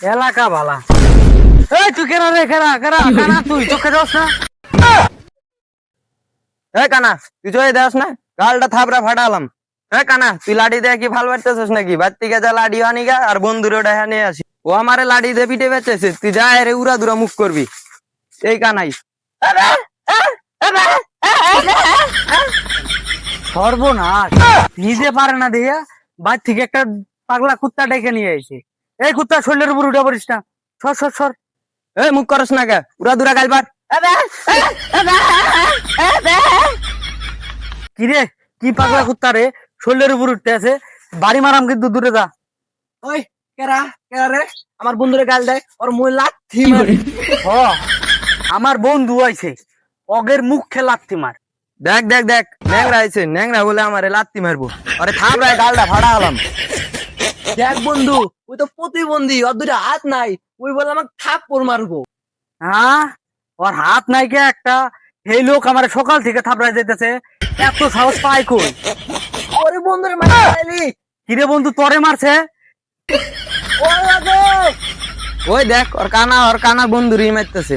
এলাকা এই, তুই কেনা রে কেনা কেনা কানা তুই, চোখে যাস না? এ কানা, তুই চলে দেস না? গালটা থাপড়া ফাটালাম। এ কানা, তুই লাঠি দিয়ে ভালো পারতেছিস নাকি? বাড়ি লাঠি আনি গা, আর বন্ধুরে নিয়ে আসি। ও আমারে তুই যা রে উড়া দুরা মুখ করবি। এই, কানাই। সর্বনাশ। নিজে পারে না দিয়া বাইর থেকে একটা পাগলা কুত্তা ডেকে নিয়ে আইছে। এই কুত্তা শরীরের উপর উঠে পড়িস না। সর সর সর। এ মুখ করস না কে উড়া দুরা গালবার কি রে? কি পাগলা কুত্তা রে? শরীরের উপর উঠতে আছে। বাড়ি মারাম কিন্তু দূরে যা। ওই কেরা? কেরা রে? আমার বন্ধুরে গাল দেয়। ওর মুই লাথি হ আমার বন্ধু আইছে। অগের মুখ খেলাচ্ছি মার। দেখ দেখ দেখ। ন্যাংরা আইছে। ন্যাংরা বলে আমারে লাত্তি মারবো। আরে থাপড়ায় গালটা ফাড়া হলাম। দেখ বন্ধু ওই তো প্রতিবন্ধী ওর দুটা হাত নাই। ওই বলে আমাকে থাপ্পড় মারবো। হ্যাঁ? ওর হাত নাই কে একটা? এই লোক আমার সকাল থেকে থাপড়ায় যেতেছে এত সাহস পায় কই? ওরে বন্ধুরে মারলি কিরে বন্ধু তরে মারছে? ওই দেখ ওর কানা ওর কানা বন্ধুরই মারতেছে।